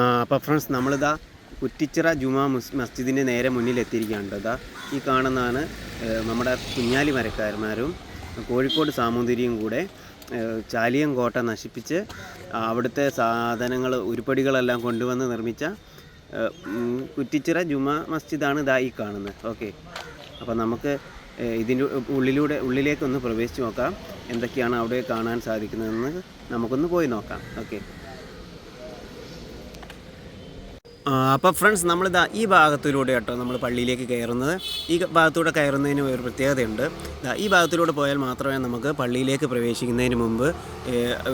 അപ്പോൾ ഫ്രണ്ട്സ് നമ്മളിതാ കുറ്റിച്ചിറ ജുമാ മുസ് മസ്ജിദിന്റെ നേരെ മുന്നിൽ എത്തിയിരിക്കുകയാണ് ഈ കാണുന്നതാണ് നമ്മുടെ കുഞ്ഞാലി മരക്കാരന്മാരും കോഴിക്കോട് സാമൂതിരിയും കൂടെ ചാലിയം കോട്ട നശിപ്പിച്ച് അവിടുത്തെ സാധനങ്ങൾ ഉരുപ്പടികളെല്ലാം കൊണ്ടുവന്ന് നിർമ്മിച്ച കുറ്റിച്ചിറ ജുമാ മസ്ജിദാണ് ഇതാ ഈ കാണുന്നത് ഓക്കെ. അപ്പോൾ നമുക്ക് ഇതിന്റെ ഉള്ളിലൂടെ ഉള്ളിലേക്കൊന്ന് പ്രവേശിച്ച് നോക്കാം. എന്തൊക്കെയാണ് അവിടെ കാണാൻ സാധിക്കുന്നതെന്ന് നമുക്കൊന്ന് പോയി നോക്കാം. ഓക്കെ. അപ്പോൾ ഫ്രണ്ട്സ് നമ്മളിതാ ഈ ഭാഗത്തിലൂടെ കേട്ടോ നമ്മൾ പള്ളിയിലേക്ക് കയറുന്നത്. ഈ ഭാഗത്തൂടെ കയറുന്നതിന് ഒരു പ്രത്യേകതയുണ്ട്. ഈ ഭാഗത്തിലൂടെ പോയാൽ മാത്രമേ നമുക്ക് പള്ളിയിലേക്ക് പ്രവേശിക്കുന്നതിന് മുമ്പ്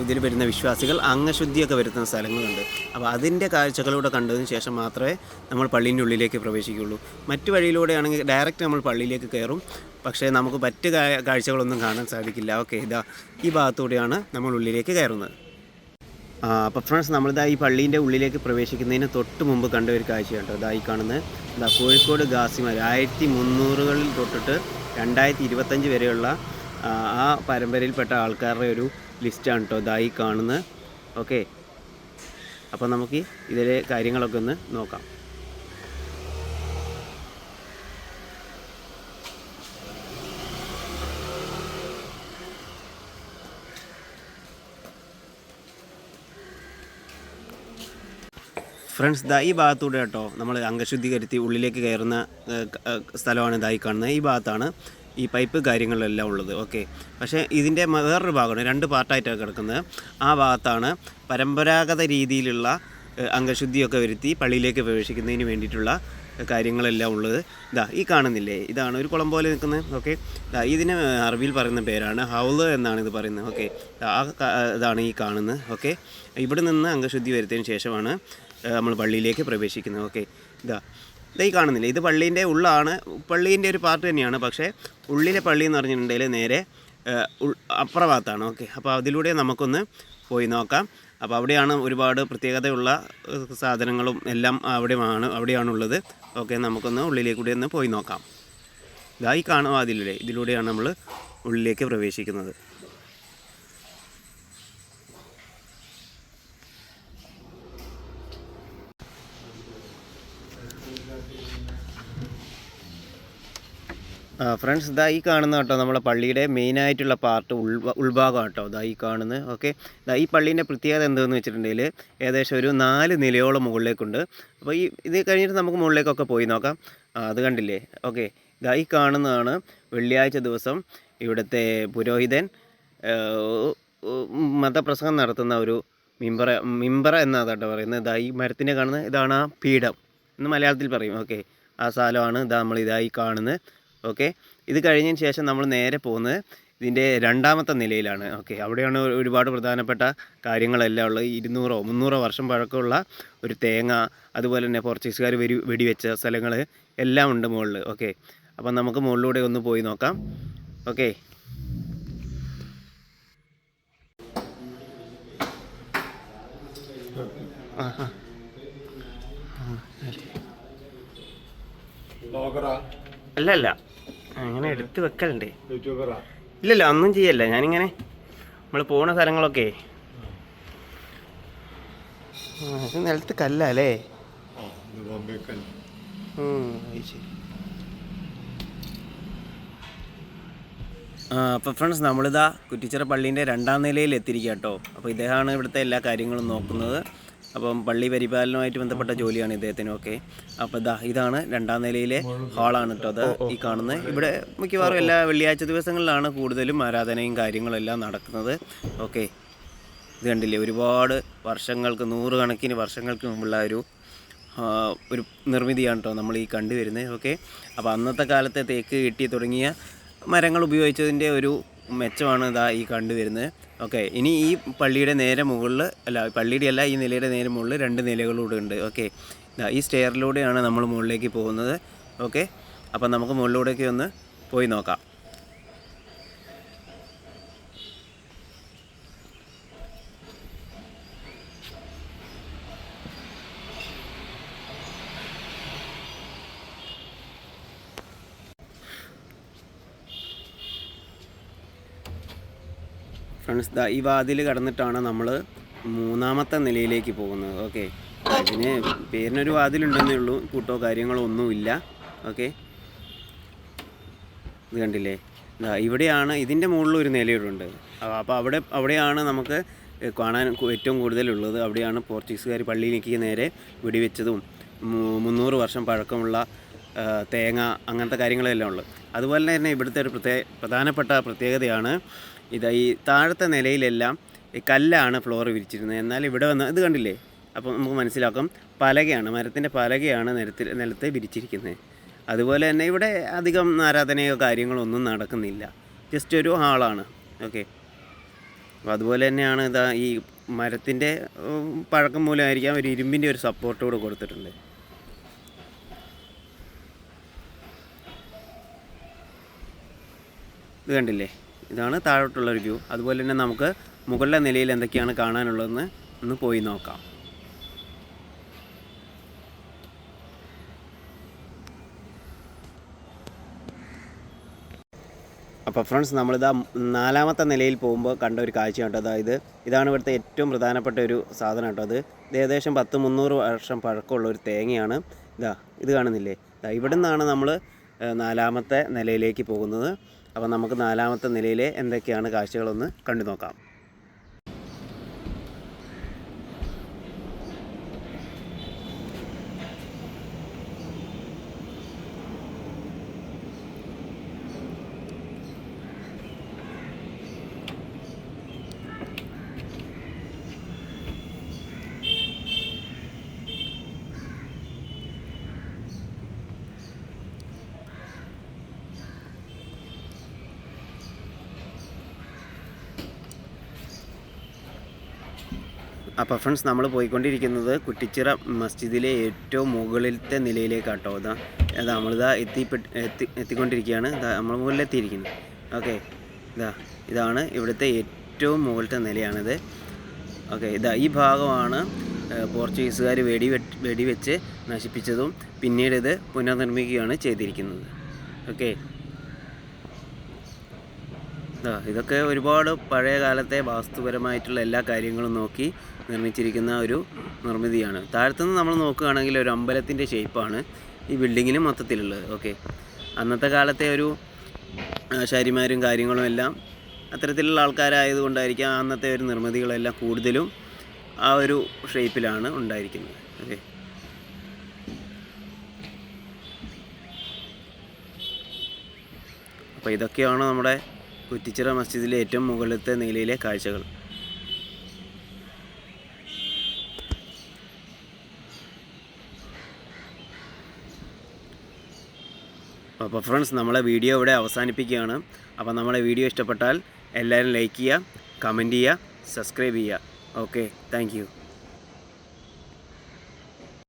ഇതിൽ വരുന്ന വിശ്വാസികൾ അംഗശുദ്ധിയൊക്കെ വരുത്തുന്ന സ്ഥലങ്ങളുണ്ട്. അപ്പോൾ അതിന്റെ കാഴ്ചകളൂടെ കണ്ടതിന് ശേഷം മാത്രമേ നമ്മൾ പള്ളീന്റെ ഉള്ളിലേക്ക് പ്രവേശിക്കുകയുള്ളൂ. മറ്റു വഴിയിലൂടെയാണെങ്കിൽ ഡയറക്റ്റ് നമ്മൾ പള്ളിയിലേക്ക് കയറും. പക്ഷേ നമുക്ക് മറ്റ് കാഴ്ചകളൊന്നും കാണാൻ സാധിക്കില്ല. ഓക്കെ ഇതാ ഈ ഭാഗത്തൂടെയാണ് നമ്മൾ ഉള്ളിലേക്ക് കയറുന്നത്. അപ്പോൾ ഫ്രണ്ട്സ് നമ്മളിതാ ഈ പള്ളീന്റെ ഉള്ളിലേക്ക് പ്രവേശിക്കുന്നതിന് തൊട്ട് മുമ്പ് കണ്ട ഒരു കാഴ്ചയാണ് കേട്ടോ ഇതാ ഈ കാണുന്നത് ഇതാ കോഴിക്കോട് ഗാസിമാർ ആയിരത്തി മുന്നൂറുകളിൽ തൊട്ടിട്ട് രണ്ടായിരത്തി ഇരുപത്തഞ്ച് വരെയുള്ള ആ, പരമ്പരയിൽപ്പെട്ട ആൾക്കാരുടെ ഒരു ലിസ്റ്റാണ് കേട്ടോ ഇതായി കാണുന്നത് ഓക്കെ. അപ്പോൾ നമുക്ക് ഇതിലെ കാര്യങ്ങളൊക്കെ ഒന്ന് നോക്കാം. ഫ്രണ്ട്സ് ദാ ഈ ഭാഗത്തൂടെ കേട്ടോ നമ്മൾ അംഗശുദ്ധീകരിച്ച് ഉള്ളിലേക്ക് കയറുന്ന സ്ഥലമാണ് ഇതായി കാണുന്നത് ഈ ഭാഗത്താണ് ഈ പൈപ്പ് കാര്യങ്ങളെല്ലാം ഉള്ളത്. ഓക്കെ. പക്ഷേ ഇതിന്റെ വേറൊരു ഭാഗമാണ് രണ്ട് പാർട്ടായിട്ടാണ് കിടക്കുന്നത്. ആ ഭാഗത്താണ് പരമ്പരാഗത രീതിയിലുള്ള അംഗശുദ്ധിയൊക്കെ വരുത്തി പള്ളിയിലേക്ക് പ്രവേശിക്കുന്നതിന് വേണ്ടിയിട്ടുള്ള കാര്യങ്ങളെല്ലാം ഉള്ളത്. ഇതാ ഈ കാണുന്നില്ലേ? ഇതാണ് ഒരു കുളം പോലെ നിൽക്കുന്നത് ഓക്കെ. ഇതാ ഇതിന് അറബിയിൽ പറയുന്ന പേരാണ് ഹൗൽ എന്നാണ് ഇത് പറയുന്നത് ഓക്കെ. ആ ഇതാണ് ഈ കാണുന്നത് ഓക്കെ. ഇവിടെ നിന്ന് അംഗശുദ്ധി വരുത്തിയതിന് ശേഷമാണ് നമ്മൾ പള്ളിയിലേക്ക് പ്രവേശിക്കുന്നത് ഓക്കെ. ഇതാ. ഇതായി കാണുന്നില്ല? ഇത് പള്ളീന്റെ ഉള്ളാണ്. പള്ളീന്റെ ഒരു പാർട്ട് തന്നെയാണ്. പക്ഷേ ഉള്ളിലെ പള്ളി എന്ന് പറഞ്ഞിട്ടുണ്ടെങ്കിൽ നേരെ അപ്പുറഭാഗത്താണ്. ഓക്കെ. അപ്പോൾ അതിലൂടെ നമുക്കൊന്ന് പോയി നോക്കാം. അപ്പോൾ അവിടെയാണ് ഒരുപാട് പ്രത്യേകതയുള്ള സാധനങ്ങളും എല്ലാം അവിടെയാണ് അവിടെയാണുള്ളത്. ഓക്കെ നമുക്കൊന്ന് ഉള്ളിലേക്ക് കൂടി ഒന്ന് പോയി നോക്കാം. ഇതായി കാണുക അതിലൂടെ ഇതിലൂടെയാണ് നമ്മൾ ഉള്ളിലേക്ക് പ്രവേശിക്കുന്നത്. ഫ്രണ്ട്സ് ഇതാ ഈ കാണുന്ന കേട്ടോ നമ്മളെ പള്ളിയുടെ മെയിനായിട്ടുള്ള പാർട്ട് ഉൾ ഉൾഭാഗം കേട്ടോ ഇതാ ഈ കാണുന്നത് ഓക്കെ ഇതാ ഈ പള്ളീന്റെ പ്രത്യേകത എന്താണെന്ന് വെച്ചിട്ടുണ്ടെങ്കിൽ ഏകദേശം ഒരു നാല് നിലയോളം മുകളിലേക്കുണ്ട്. അപ്പോൾ ഈ ഇത് കഴിഞ്ഞിട്ട് നമുക്ക് മുകളിലേക്കൊക്കെ പോയി നോക്കാം. അത് കണ്ടില്ലേ? ഓക്കെ ഇതാ ഈ കാണുന്നതാണ് വെള്ളിയാഴ്ച ദിവസം ഇവിടുത്തെ പുരോഹിതൻ മതപ്രസംഗം നടത്തുന്ന ഒരു മിമ്പറ മിമ്പറ എന്നാണ് കേട്ടോ പറയുന്നത്. ഇതാ ഈ മരത്തിനെ കാണുന്നത് ഇതാണ് ആ പീഠം. എന്ന് മലയാളത്തിൽ പറയും ഓക്കെ ആ സ്ഥലമാണ് ഇതാ നമ്മൾ ഇതായി കാണുന്നത് ഓക്കെ? ഇത് കഴിഞ്ഞതിന് ശേഷം നമ്മൾ നേരെ പോകുന്നത് ഇതിന്റെ രണ്ടാമത്തെ നിലയിലാണ്. ഓക്കെ? അവിടെയാണ് ഒരുപാട് പ്രധാനപ്പെട്ട കാര്യങ്ങളെല്ലാം ഉള്ളത്. ഇരുന്നൂറോ മുന്നൂറോ വർഷം പഴക്കമുള്ള ഒരു തേങ്ങ അതുപോലെ തന്നെ പോർച്ചുഗീസുകാർ വെടി വെടിവെച്ച സ്ഥലങ്ങൾ എല്ലാം ഉണ്ട് മുകളിൽ ഓക്കെ? അപ്പം നമുക്ക് മുകളിലൂടെ ഒന്ന് പോയി നോക്കാം. ഓക്കെ? അല്ല അല്ല അങ്ങനെ എടുത്ത് വെക്കലുണ്ട്. ഇല്ലല്ലോ ഇല്ലല്ല ഒന്നും ചെയ്യല്ല. ഞാനിങ്ങനെ നമ്മൾ പോണ സ്ഥലങ്ങളൊക്കെ. നിലത്ത് കല്ലല്ലേ? അപ്പൊ അപ്പോൾ ഫ്രണ്ട്സ് നമ്മളിതാ കുറ്റിച്ചിറ പള്ളീന്റെ രണ്ടാം നിലയിൽ എത്തിയിരിക്കുക കേട്ടോ അപ്പോൾ ഇദ്ദേഹമാണ് ഇവിടുത്തെ എല്ലാ കാര്യങ്ങളും നോക്കുന്നത്. അപ്പം പള്ളി പരിപാലനവുമായിട്ട് ബന്ധപ്പെട്ട ജോലിയാണ് ഇദ്ദേഹത്തിനൊക്കെ. അപ്പം ഇതാ ഇതാണ് രണ്ടാം നിലയിലെ ഹാളാണ് കേട്ടോ അത് ഈ കാണുന്നത് ഇവിടെ മിക്കവാറും എല്ലാ വെള്ളിയാഴ്ച ദിവസങ്ങളിലാണ് കൂടുതലും ആരാധനയും കാര്യങ്ങളെല്ലാം നടക്കുന്നത്. ഓക്കെ. ഇത് കണ്ടില്ലേ ഒരുപാട് വർഷങ്ങൾക്ക് നൂറുകണക്കിന് വർഷങ്ങൾക്ക് മുമ്പുള്ള ഒരു ഒരു നിർമ്മിതിയാണ് കേട്ടോ നമ്മൾ ഈ കണ്ടുവരുന്നത്. ഓക്കെ. അപ്പോൾ അന്നത്തെ കാലത്തെ തേക്ക് കിട്ടി തുടങ്ങിയ മരങ്ങൾ ഉപയോഗിച്ചതിന്റെ ഒരു മെച്ചമാണ് ഇതാ ഈ കണ്ടുവരുന്നത്. ഓക്കെ ഇനി ഈ പള്ളിയുടെ നേരെ മുകളിൽ അല്ല പള്ളിയുടെ അല്ല ഈ നിലയുടെ നേരെ മുകളിൽ രണ്ട് നിലകളൂടെ ഉണ്ട്. ഓക്കെ ഈ സ്റ്റെയറിലൂടെയാണ് നമ്മൾ മുകളിലേക്ക് പോകുന്നത്. ഓക്കെ അപ്പം നമുക്ക് മുകളിലൂടെയൊക്കെ ഒന്ന് പോയി നോക്കാം. ഫ്രണ്ട്സ് ദാ ഈ വാതിൽ കടന്നിട്ടാണ് നമ്മൾ മൂന്നാമത്തെ നിലയിലേക്ക് പോകുന്നത്. ഓക്കെ. ഇതിന് പേരിനൊരു വാതിലുണ്ടെന്നേ ഉള്ളൂ. കൂട്ടോ കാര്യങ്ങളോ ഒന്നുമില്ല ഓക്കെ. ഇത് കണ്ടില്ലേ? ഇവിടെയാണ് ഇതിന്റെ മുകളിൽ ഒരു നിലയുണ്ട്. അപ്പോൾ അവിടെ അവിടെയാണ് നമുക്ക് കാണാൻ ഏറ്റവും കൂടുതലുള്ളത്. അവിടെയാണ് പോർച്ചുഗീസുകാർ പള്ളിയിലേക്ക് നേരെ വെടിവെച്ചതും മുന്നൂറ് വർഷം പഴക്കമുള്ള തേങ്ങ അങ്ങനത്തെ കാര്യങ്ങളെല്ലാം ഉള്ളത്. അതുപോലെ തന്നെ ഇവിടുത്തെ ഒരു പ്രത്യേക പ്രധാനപ്പെട്ട പ്രത്യേകതയാണ് ഇത് ഈ താഴത്തെ നിലയിലെല്ലാം ഈ കല്ലാണ് ഫ്ലോർ വിരിച്ചിരുന്നത്. എന്നാൽ ഇവിടെ വന്ന് ഇത് കണ്ടില്ലേ? അപ്പോൾ നമുക്ക് മനസ്സിലാക്കാം. പലകയാണ് മരത്തിന്റെ പലകയാണ് നിലത്തിൽ നിലത്ത് വിരിച്ചിരിക്കുന്നത്. അതുപോലെ തന്നെ ഇവിടെ അധികം ആരാധനയോ കാര്യങ്ങളോ ഒന്നും നടക്കുന്നില്ല. ജസ്റ്റ് ഒരു ഹാളാണ് ഓക്കെ അപ്പോൾ അതുപോലെ തന്നെയാണ് ഇതാ ഈ മരത്തിന്റെ പഴക്കം മൂലമായിരിക്കാം ഒരു ഇരുമ്പിന്റെ ഒരു സപ്പോർട്ട് കൂടെ കൊടുത്തിട്ടുണ്ട്. ഇത് കണ്ടില്ലേ? ഇതാണ് താഴോട്ടുള്ള ഒരു വ്യൂ. അതുപോലെ തന്നെ നമുക്ക് മുകളിലെ നിലയിൽ എന്തൊക്കെയാണ് കാണാനുള്ളതെന്ന് ഒന്ന് പോയി നോക്കാം. അപ്പോൾ ഫ്രണ്ട്സ് നമ്മളിതാ നാലാമത്തെ നിലയിൽ പോകുമ്പോൾ കണ്ട ഒരു കാഴ്ച കേട്ടോ അതായത് ഇതാണ് ഇവിടുത്തെ ഏറ്റവും പ്രധാനപ്പെട്ട ഒരു സാധനം കേട്ടോ. അത് ഇത് ഏകദേശം പത്ത് മുന്നൂറ് വർഷം പഴക്കമുള്ള ഒരു തേങ്ങയാണ്. ഇതാ ഇത് കാണുന്നില്ലേ? ഇതാ ഇവിടെ നിന്നാണ് നമ്മൾ നാലാമത്തെ നിലയിലേക്ക് പോകുന്നത്. അപ്പോൾ നമുക്ക് നാലാമത്തെ നിലയിലെ എന്തൊക്കെയാണ് കാഴ്ചകളൊന്ന് കണ്ടു നോക്കാം അപ്പോൾ ഫ്രണ്ട്സ് നമ്മൾ പോയിക്കൊണ്ടിരിക്കുന്നത് കുറ്റിച്ചിറ മസ്ജിദിലെ ഏറ്റവും മുകളിലത്തെ നിലയിലേക്കാട്ടോ. ഇതാ നമ്മളിതാ എത്തിപ്പെട്ട് എത്തി എത്തിക്കൊണ്ടിരിക്കുകയാണ്. നമ്മൾ മുകളിലെത്തിയിരിക്കുന്നു. ഓക്കെ ഇതാ ഇതാണ് ഇവിടുത്തെ ഏറ്റവും മുകളിലത്തെ നിലയാണിത്. ഓക്കെ ഇതാ ഈ ഭാഗമാണ് പോർച്ചുഗീസുകാർ വെടി വെടിവെച്ച് നശിപ്പിച്ചതും പിന്നീട് ഇത് പുനർനിർമ്മിക്കുകയാണ് ചെയ്തിരിക്കുന്നത്. ഓക്കെ ഇതൊക്കെ ഒരുപാട് പഴയ കാലത്തെ വാസ്തുപരമായിട്ടുള്ള എല്ലാ കാര്യങ്ങളും നോക്കി നിർമ്മിച്ചിരിക്കുന്ന ഒരു നിർമ്മിതിയാണ്. താഴത്തുനിന്ന് നമ്മൾ നോക്കുകയാണെങ്കിൽ ഒരു അമ്പലത്തിന്റെ ഷേപ്പാണ് ഈ ബിൽഡിങ്ങിന് മൊത്തത്തിലുള്ളത്. ഓക്കെ അന്നത്തെ കാലത്തെ ഒരു ശാരിമാരും കാര്യങ്ങളും എല്ലാം അത്തരത്തിലുള്ള ആൾക്കാരായതുകൊണ്ടായിരിക്കാം അന്നത്തെ ഒരു നിർമ്മിതികളെല്ലാം കൂടുതലും ആ ഒരു ഷേപ്പിലാണ് ഉണ്ടായിരിക്കുന്നത്. ഓക്കെ അപ്പോൾ ഇതൊക്കെയാണ് നമ്മുടെ കുറ്റിച്ചിറ മസ്ജിദിലെ ഏറ്റവും മുകളിലത്തെ നിലയിലെ കാഴ്ചകൾ. അപ്പോൾ ഫ്രണ്ട്സ് നമ്മളെ വീഡിയോ ഇവിടെ അവസാനിപ്പിക്കുകയാണ്. അപ്പോൾ നമ്മളെ വീഡിയോ ഇഷ്ടപ്പെട്ടാൽ എല്ലാവരും ലൈക്ക് ചെയ്യുക കമന്റ് ചെയ്യുക സബ്സ്ക്രൈബ് ചെയ്യുക. Okay thank